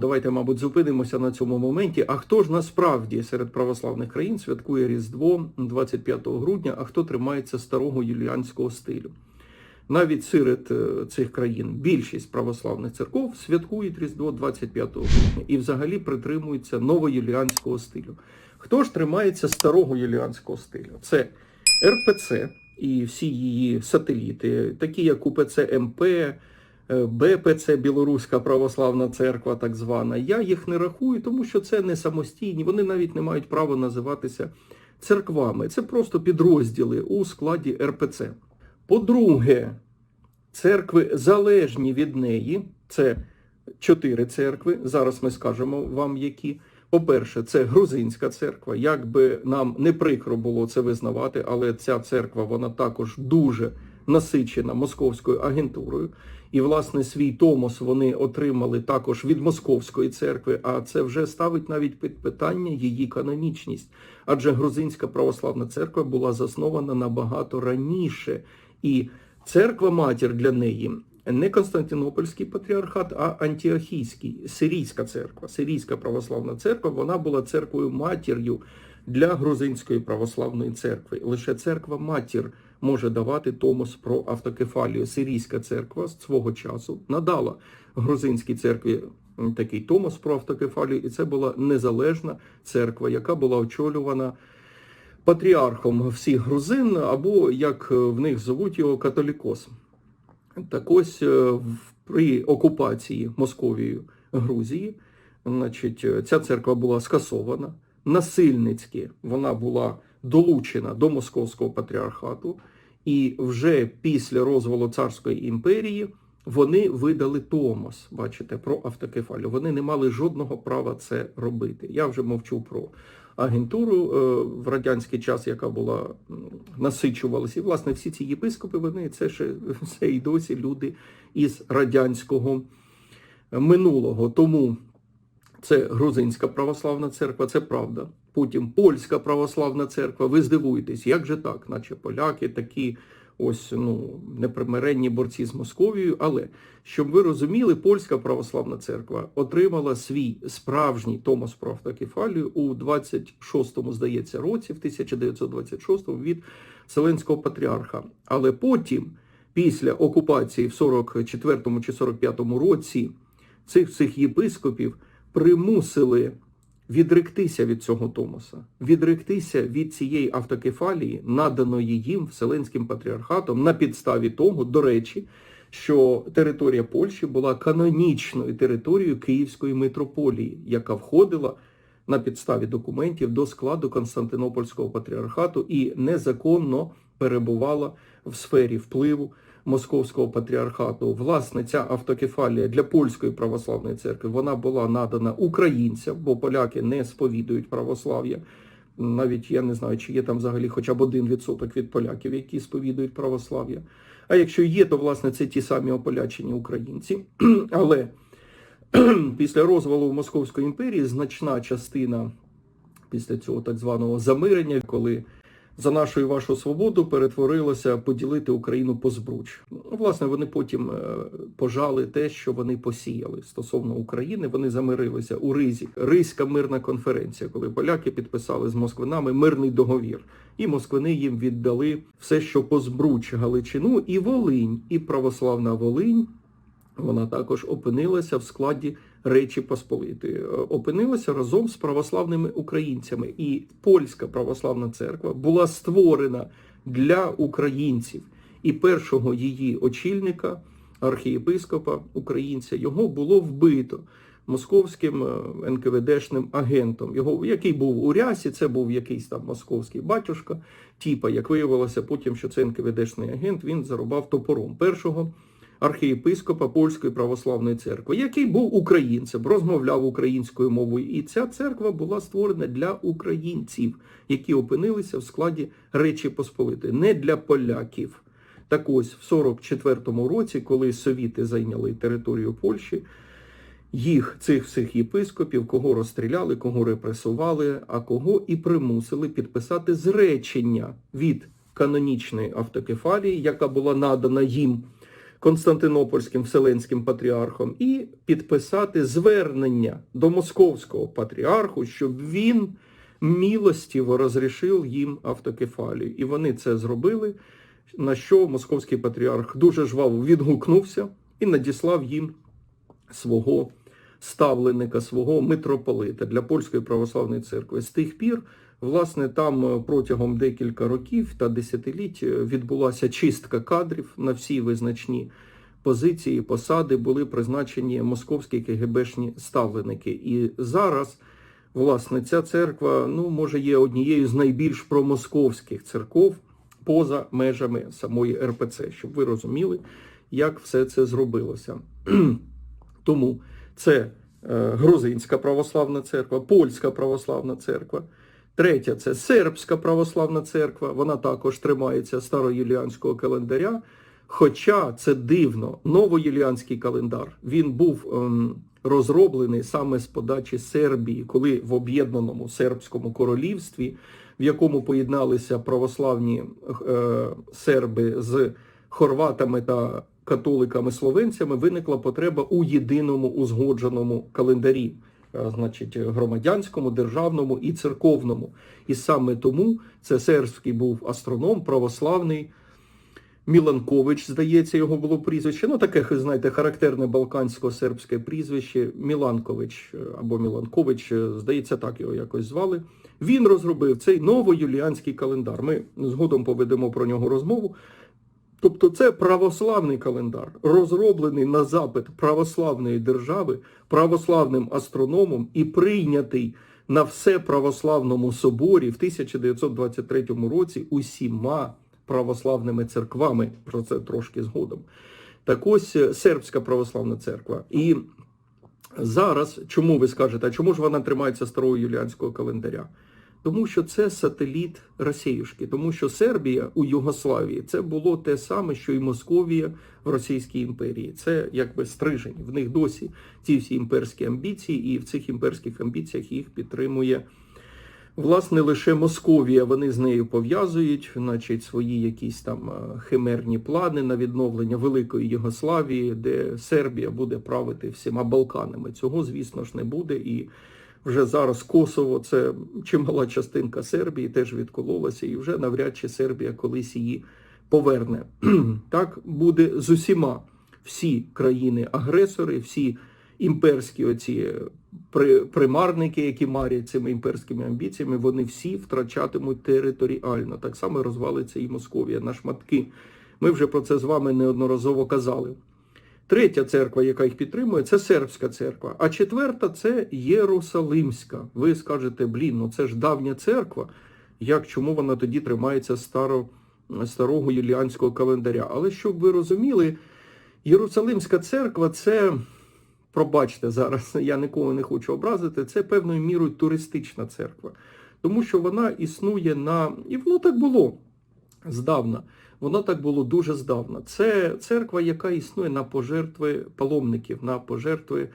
Давайте, мабуть, зупинимося на цьому моменті. А хто ж насправді серед православних країн святкує Різдво 25 грудня, а хто тримається старого юліанського стилю? Навіть серед е, цих країн більшість православних церков святкують Різдво 25 грудня і взагалі притримуються новоюліанського стилю. Хто ж тримається старого юліанського стилю? Це РПЦ і всі її сателіти, такі як УПЦ МП, БПЦ Білоруська православна церква, так звана. Я їх не рахую, тому що це не самостійні, вони навіть не мають права називатися церквами. Це просто підрозділи у складі РПЦ. По-друге, церкви залежні від неї, це чотири церкви. Зараз ми скажемо вам які. По-перше, це грузинська церква. Як би нам не прикро було це визнавати, але ця церква вона також дуже насичена московською агентурою. І, власне, свій томос вони отримали також від московської церкви, а це вже ставить навіть під питання її канонічність. Адже грузинська православна церква була заснована набагато раніше, і церква матір для неї не Константинопольський патріархат, а Антіохійський, Сирійська церква, Сирійська православна церква, вона була церквою матір'ю для грузинської православної церкви. Лише церква матір може давати томос про автокефалію. Сирійська церква з свого часу надала грузинській церкві такий томос про автокефалію, і це була незалежна церква, яка була очолювана патріархом всіх грузин, або як в них зовуть його католікос. Так ось е, при окупації Московією Грузії, значить, е, ця церква була скасована. Насильницьки вона була долучена до Московського патріархату, і вже після розвалу царської імперії вони видали томос, бачите, про автокефалію. Вони не мали жодного права це робити. Я вже мовчу про агентуру е, в радянський час, яка була насичувалася. І власне всі ці єпископи, вони це ще все і досі люди із радянського минулого. Тому це грузинська православна церква, це правда. Потім польська православна церква. Ви здивуєтесь, як же так, наче поляки такі ось ну непримиренні борці з Московією. Але щоб ви розуміли, польська православна церква отримала свій справжній Томос про автокефалію у 26-му, здається, році, в 1926-му від Вселенського патріарха. Але потім, після окупації в 44-му чи 45-му році, цих цих єпископів примусили відректися від цього Томоса, відректися від цієї автокефалії, наданої їм Вселенським патріархатом на підставі того, до речі, що територія Польщі була канонічною територією Київської митрополії, яка входила на підставі документів до складу Константинопольського патріархату і незаконно перебувала в сфері впливу Московського патріархату. Власне, ця автокефалія для польської православної церкви вона була надана українцям, бо поляки не сповідують православ'я. Навіть я не знаю, чи є там взагалі хоча б один відсоток від поляків, які сповідують православ'я. А якщо є, то власне це ті самі ополячені українці. Але після розвалу Московської імперії значна частина після цього так званого замирення, коли за нашу і вашу свободу перетворилося поділити Україну по збруч. Ну, Власне, вони потім е, пожали те, що вони посіяли стосовно України. Вони замирилися у Ризі. Ризька мирна конференція, коли поляки підписали з москвинами мирний договір, і москвини їм віддали все, що по збруч Галичину, і Волинь, і православна Волинь. Вона також опинилася в складі Речі Посполитої, Е, опинилася разом з православними українцями. І польська православна церква була створена для українців. І першого її очільника, архієпископа українця, його було вбито московським е, НКВДшним агентом, його, який був у рясі, це був якийсь там московський батюшка, типа, як виявилося потім, що це НКВДшний агент, він зарубав топором першого архієпископа Польської православної церкви, який був українцем, розмовляв українською мовою. І ця церква була створена для українців, які опинилися в складі Речі Посполитої, не для поляків. Так ось в 44-му році, коли совіти зайняли територію Польщі, їх, цих всіх єпископів, кого розстріляли, кого репресували, а кого і примусили підписати зречення від канонічної автокефалії, яка була надана їм Константинопольським Вселенським патріархом і підписати звернення до московського патріарху, щоб він милостиво розрішив їм автокефалію. І вони це зробили, на що московський патріарх дуже жваво відгукнувся і надіслав їм свого ставленика, свого митрополита для польської православної церкви. З тих пір, власне, там е, протягом декілька років та десятиліть е, відбулася чистка кадрів на всі визначні позиції, посади були призначені московські КГБшні ставленики. І зараз, власне, ця церква, ну, може, є однією з найбільш промосковських церков поза межами самої РПЦ, щоб ви розуміли, як все це зробилося. Тому це е, Грузинська православна церква, Польська православна церква. Третя це Сербська православна церква. Вона також тримається староюліанського календаря. Хоча це дивно, новоюліанський календар він був ем, розроблений саме з подачі Сербії, коли в об'єднаному сербському королівстві, в якому поєдналися православні е, серби з хорватами та католиками-словенцями, виникла потреба у єдиному узгодженому календарі, значить, громадянському, державному і церковному. І саме тому це сербський був астроном, православний. Міланкович, здається, його було прізвище. Ну, таке, знаєте, характерне балкансько-сербське прізвище Міланкович е, або Міланкович, е, здається, так його якось звали. Він розробив цей новоюліанський календар. Ми згодом поведемо про нього розмову. Тобто це православний календар, розроблений на запит православної держави, православним астрономом і прийнятий на все православному соборі в 1923 році усіма православними церквами. Про це трошки згодом. Так ось е, сербська православна церква. І зараз, чому ви скажете, а чому ж вона тримається старого юліанського календаря? Тому що це сателіт Росіюшки, тому що Сербія у Югославії це було те саме, що і Московія в Російській імперії. Це якби стрижень. В них досі ці всі імперські амбіції, і в цих імперських амбіціях їх підтримує власне лише Московія. Вони з нею пов'язують, значить, свої якісь там е, химерні плани на відновлення великої Югославії, де Сербія буде правити всіма Балканами. Цього, звісно ж, не буде і. Вже зараз Косово, це чимала частинка Сербії, теж відкололася, і вже навряд чи Сербія колись її поверне. Так буде з усіма всі країни-агресори, всі імперські оці примарники, які марять цими імперськими амбіціями, вони всі втрачатимуть територіально. Так само розвалиться і Московія на шматки. Ми вже про це з вами неодноразово казали. Третя церква, яка їх підтримує, це сербська церква. А четверта це Єрусалимська. Ви скажете, блін, ну це ж давня церква. Як чому вона тоді тримається старо, старого юліанського календаря? Але щоб ви розуміли, Єрусалимська церква це, пробачте зараз, я нікого не хочу образити, це певною мірою туристична церква. Тому що вона існує на. І воно так було здавна. Воно так було дуже здавна. Це церква, яка існує на пожертви паломників, на пожертви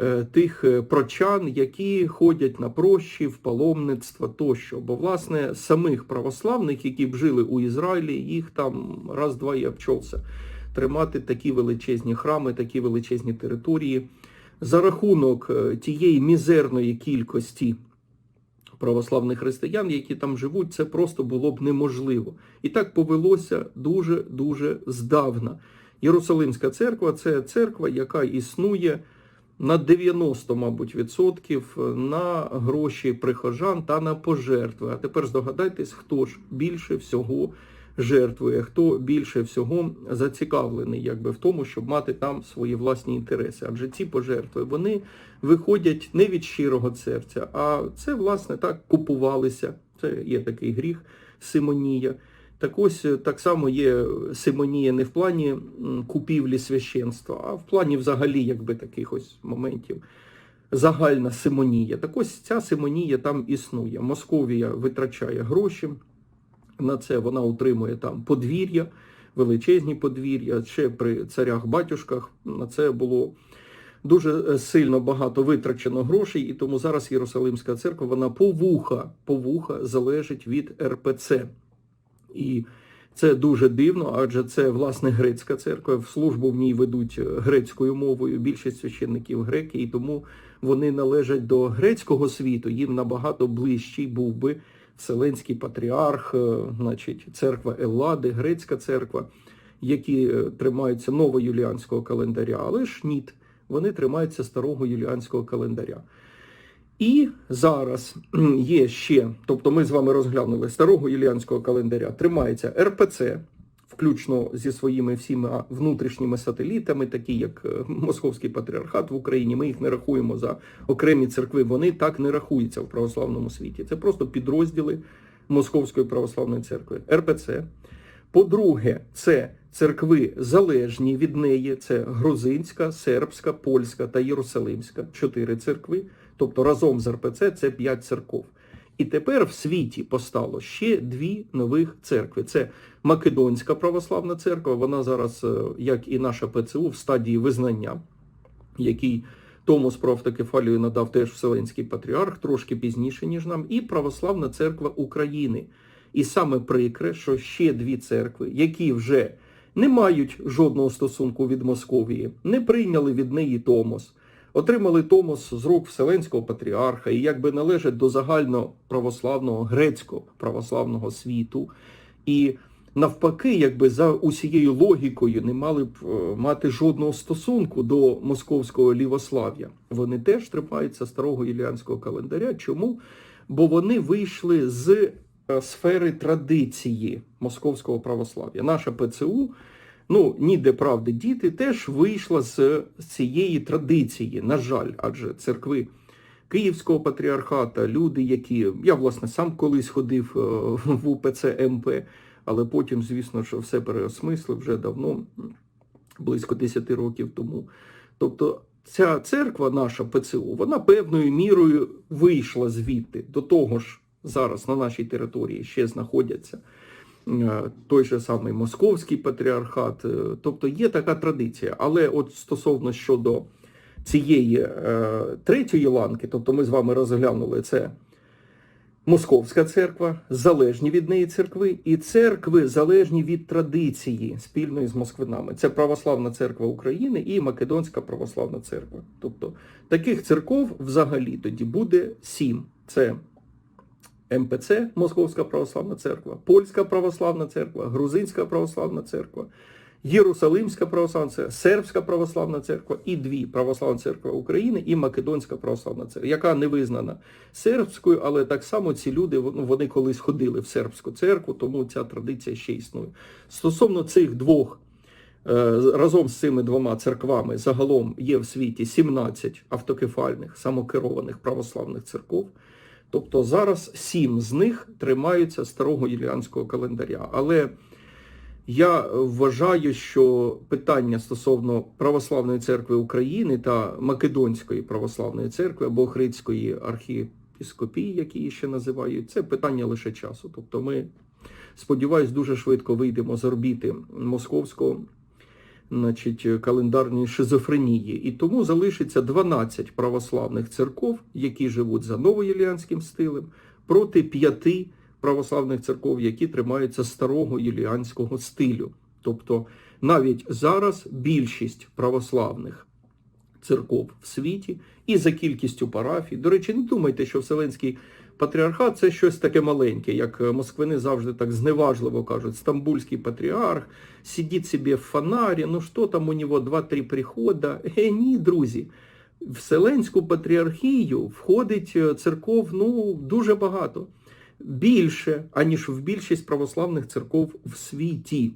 е, тих е, прочан, які ходять на прощі, в паломництво тощо. Бо, власне, самих православних, які б жили у Ізраїлі, їх там раз-два і обчовся. Тримати такі величезні храми, такі величезні території за рахунок е, тієї мізерної кількості православних християн, які там живуть, це просто було б неможливо. І так повелося дуже-дуже здавна. Єрусалимська церква це церква, яка існує на 90, мабуть, відсотків на гроші прихожан та на пожертви. А тепер здогадайтесь, хто ж більше всього жертвує, хто більше всього зацікавлений якби в тому, щоб мати там свої власні інтереси. Адже ці пожертви вони виходять не від щирого серця, а це, власне, так купувалися. Це є такий гріх Симонія. Так ось так само є Симонія не в плані купівлі священства, а в плані взагалі якби таких ось моментів. Загальна Симонія. Так ось ця Симонія там існує. Московія витрачає гроші на це вона утримує там подвір'я, величезні подвір'я. Ще при царях-батюшках на це було дуже е, сильно багато витрачено грошей, і тому зараз Єрусалимська церква вона повуха, повуха залежить від РПЦ. І Це дуже дивно, адже це власне грецька церква. В службу в ній ведуть е, грецькою мовою. Більшість священників греки, і тому вони належать до грецького світу. Їм набагато ближчий був би Вселенський патріарх, е, значить, церква Еллади, грецька церква, які тримаються тримаються новоюліанського календаря, але ж ні, вони тримаються старого юліанського календаря. І зараз є ще, тобто ми з вами розглянули старого юліанського календаря, тримається РПЦ, включно зі своїми всіма внутрішніми сателітами, такі як е, Московський патріархат в Україні. Ми їх не рахуємо за окремі церкви. Вони так не рахуються в православному світі. Це просто підрозділи Московської православної церкви. РПЦ. По-друге, це церкви залежні від неї. Це грузинська, сербська, польська та єрусалимська. Чотири церкви. Тобто разом з РПЦ це п'ять церков. І тепер в світі постало ще дві нових церкви. Це Македонська православна церква. Вона зараз, е, як і наша ПЦУ, в стадії визнання, який Томос про автокефалію надав теж Вселенський патріарх трошки пізніше, ніж нам, і Православна церква України. І саме прикре, що ще дві церкви, які вже не мають жодного стосунку від Московії, не прийняли від неї Томос, отримали Томос з рук Вселенського патріарха і якби належать до загально православного грецького православного світу. І навпаки, якби за усією логікою не мали б е, мати жодного стосунку до московського лівослав'я. Вони теж тримаються старого іліанського календаря. Чому? Бо вони вийшли з е, сфери традиції московського православ'я. Наша ПЦУ, ну ніде правди діти, теж вийшла з цієї традиції. На жаль, адже церкви. Київського патріархата, люди, які я власне сам колись ходив е, в УПЦ МП, але потім, звісно, що все переосмислив вже давно, близько 10 років тому. Тобто ця церква, наша ПЦУ, вона певною мірою вийшла звідти. До того ж, зараз на нашій території ще знаходяться той же самий Московський патріархат. Е, Тобто є така традиція. Але от стосовно щодо цієї е, третьої ланки, тобто ми з вами розглянули це Московська церква, залежні від неї церкви, і церкви залежні від традиції спільної з москвинами. Це Православна церква України і Македонська православна церква. Тобто таких церков взагалі тоді буде сім. Це МПЦ, Московська православна церква, Польська православна церква, Грузинська православна церква, Єрусалимська православна церква, Сербська православна церква і дві православна церква України і Македонська православна церква, яка не визнана сербською, але так само ці люди вони колись ходили в сербську церкву, тому ця традиція ще існує. Стосовно цих двох. е, Разом з цими двома церквами загалом є в світі 17 автокефальних самокерованих православних церков. Тобто зараз сім з них тримаються старого юліанського календаря. Але я вважаю, що питання стосовно Православної церкви України та Македонської православної церкви або Хридської архієпіскопії, які її ще називають, це питання лише часу. Тобто ми, сподіваюсь, дуже швидко вийдемо з орбіти московського значить, календарної шизофренії. І тому залишиться 12 православних церков, які живуть за новоюліанським стилем, проти п'яти православних церков, які тримаються старого юліанського стилю. Тобто навіть зараз більшість православних церков в світі і за кількістю парафій. До речі, не думайте, що Вселенський патріархат це щось таке маленьке, як е, москвини завжди так зневажливо кажуть. Стамбульський патріарх, сидить собі в фонарі, ну що там у нього два-три прихода. Е, ні, друзі. Вселенську патріархію входить е, церков ну, дуже багато. Більше, аніж в більшість православних церков в світі.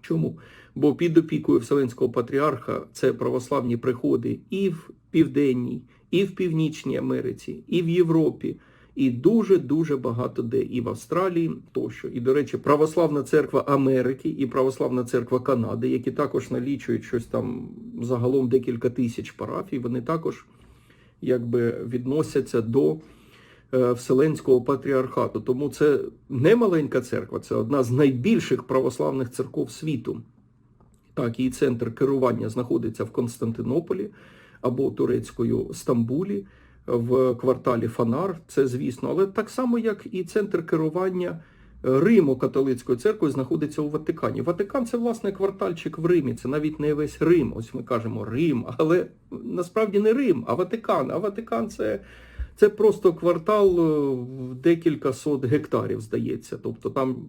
Чому? Бо під опікою Вселенського патріарха це православні приходи і в Південній, і в Північній Америці, і в Європі, і дуже-дуже багато де, і в Австралії тощо. І, до речі, Православна церква Америки і Православна церква Канади, які також налічують щось там загалом декілька тисяч парафій, вони також якби відносяться до е, Вселенського патріархату. Тому це не маленька церква, це одна з найбільших православних церков світу. Так, її центр керування знаходиться в Константинополі або турецькою Стамбулі, в кварталі Фанар, це звісно, але так само, як і центр керування Римо-католицької церкви знаходиться у Ватикані. Ватикан це власне квартальчик в Римі. Це навіть не весь Рим. Ось ми кажемо Рим, але насправді не Рим, а Ватикан. А Ватикан це, це просто квартал е, в декілька сот гектарів, здається. Тобто там,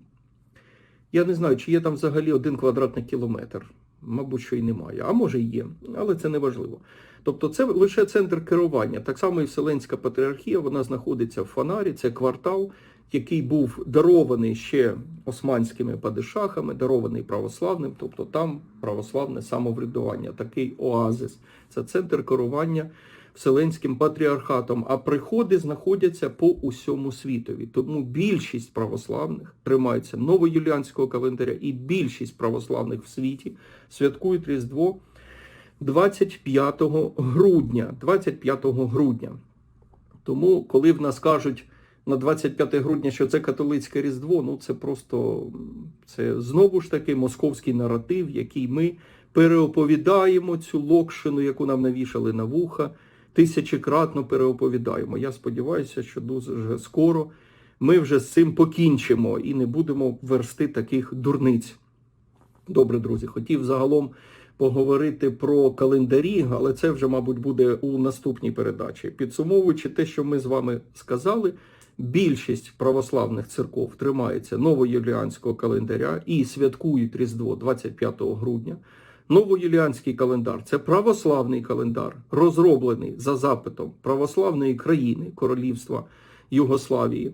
я не знаю, чи є там взагалі один квадратний кілометр. Мабуть, що і немає, а може і є, але це не важливо. Тобто це лише центр керування. Так само і Вселенська патріархія, вона знаходиться в Фанарі, це квартал, який був дарований ще османськими падишахами, дарований православним, тобто там православне самоврядування, такий оазис. Це центр керування Вселенським патріархатом, а приходи знаходяться по усьому світові. Тому більшість православних тримаються новоюліанського календаря, і більшість православних в світі святкують Різдво 25 грудня. 25 грудня. Тому, коли в нас кажуть на 25 грудня, що це католицьке Різдво, ну це просто це знову ж таки московський наратив, який ми переоповідаємо цю локшину, яку нам навішали на вуха, тисячекратно переоповідаємо. Я сподіваюся, що дуже скоро ми вже з цим покінчимо і не будемо версти таких дурниць. Добре, друзі, хотів загалом поговорити про календарі, але це вже, мабуть, буде у наступній передачі. Підсумовуючи те, що ми з вами сказали, більшість православних церков тримається новоюліанського календаря і святкують Різдво 25 грудня. Новоюліанський календар це православний календар, розроблений за запитом православної країни, королівства Югославії,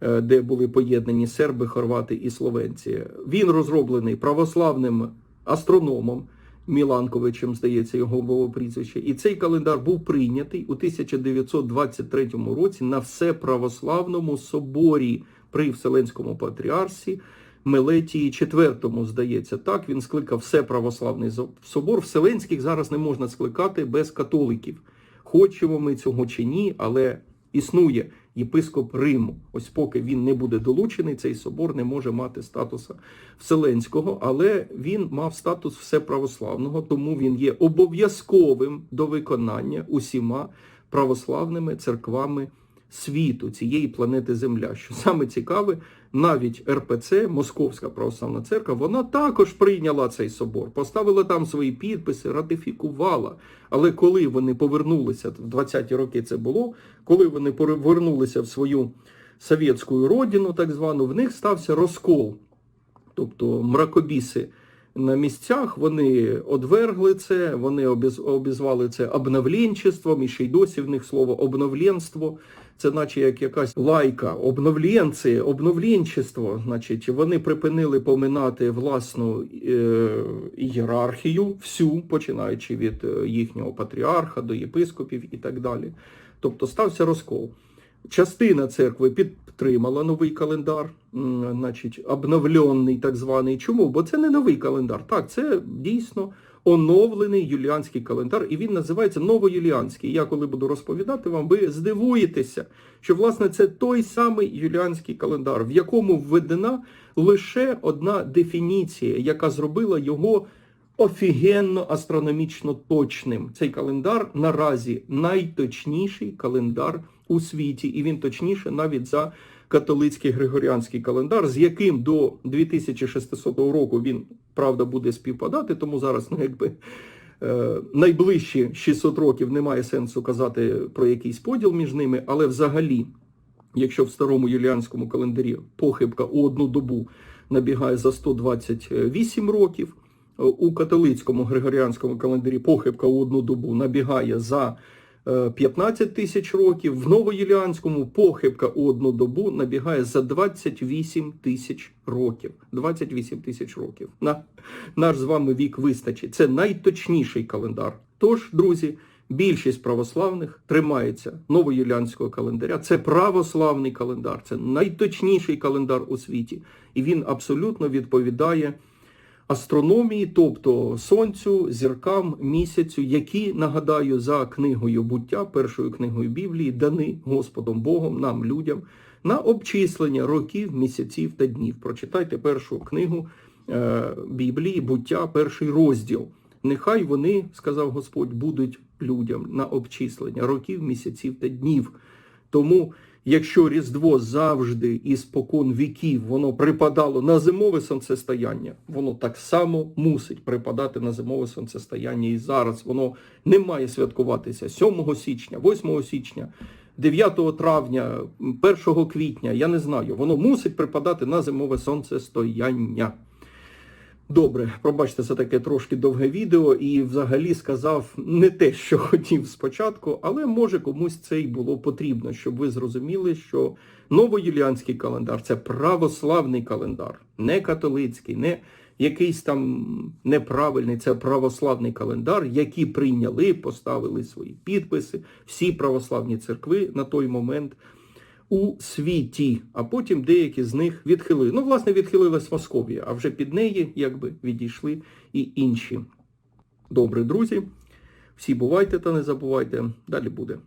е, де були поєднані серби, хорвати і словенці. Він розроблений православним астрономом Міланковичем, здається, його було прізвище. І цей календар був прийнятий у 1923 році на всеправославному соборі при Вселенському патріарсі. Мелетії IV, здається, так він скликав все православний собор. Вселенських зараз не можна скликати без католиків. Хочемо ми цього чи ні, але існує єпископ Риму. Ось поки він не буде долучений, цей собор не може мати статуса Вселенського, але він мав статус всеправославного, тому він є обов'язковим до виконання усіма православними церквами світу, цієї планети Земля. Що саме цікаве, навіть РПЦ, Московська православна церква, вона також прийняла цей собор, поставила там свої підписи, ратифікувала. Але коли вони повернулися, в 20-ті роки це було, коли вони повернулися в свою совєтську родину, так звану, в них стався розкол. Тобто мракобіси на місцях, вони одвергли це, вони обізвали це обновленчеством, і ще й досі в них слово обновленство. Це наче як якась лайка, обновленці, обновленчество. Значить, вони припинили поминати власну е, ієрархію, всю, починаючи від е, їхнього патріарха до єпископів і так далі. Тобто стався розкол. Частина церкви підтримала новий календар, значить, обновлений так званий. Чому? Бо це не новий календар. Так, це дійсно оновлений юліанський календар, і він називається Новоюліанський. Я коли буду розповідати вам, ви здивуєтеся, що власне це той самий юліанський календар, в якому введена лише одна дефініція, яка зробила його офігенно астрономічно точним. Цей календар наразі найточніший календар у світі, і він точніше навіть за католицький григоріанський календар, з яким до 2600 року він правда буде співпадати, тому зараз ну, якби. Е, найближчі 600 років немає сенсу казати про якийсь поділ між ними, але взагалі, якщо в старому юліанському календарі похибка у одну добу набігає за 128 років, у католицькому григоріанському календарі похибка у одну добу набігає за 15 е, тисяч років, в Новоюліанському похибка у одну добу набігає за 28 тисяч років. 28 тисяч років. На наш з вами вік вистачить. Це найточніший календар. Тож, друзі, більшість православних тримається новоюліанського календаря. Це православний календар, це найточніший календар у світі. І він абсолютно відповідає астрономії, тобто сонцю, зіркам, місяцю, які, нагадаю, за книгою буття, першою книгою Біблії, дані Господом Богом, нам, людям, на обчислення років, місяців та днів. Прочитайте першу книгу е, Біблії, буття, перший розділ. Нехай вони, сказав Господь, будуть людям на обчислення років, місяців та днів. Тому якщо Різдво завжди і спокон віків воно припадало на зимове сонцестояння, воно так само мусить припадати на зимове сонцестояння і зараз. Воно не має святкуватися 7 січня, 8 січня, 9 травня, 1 квітня, я не знаю. Воно мусить припадати на зимове сонцестояння. Добре, пробачте, це таке трошки довге відео і взагалі сказав не те, що хотів спочатку, але може комусь це й було потрібно, щоб ви зрозуміли, що новоюліанський календар це православний календар, не католицький, не якийсь там неправильний, це православний календар, який прийняли, поставили свої підписи, всі православні церкви на той момент у світі, а потім деякі з них відхилили. Ну, власне, відхилилась Московія, а вже під неї якби відійшли і інші. Добре, друзі, всі бувайте та не забувайте, далі буде.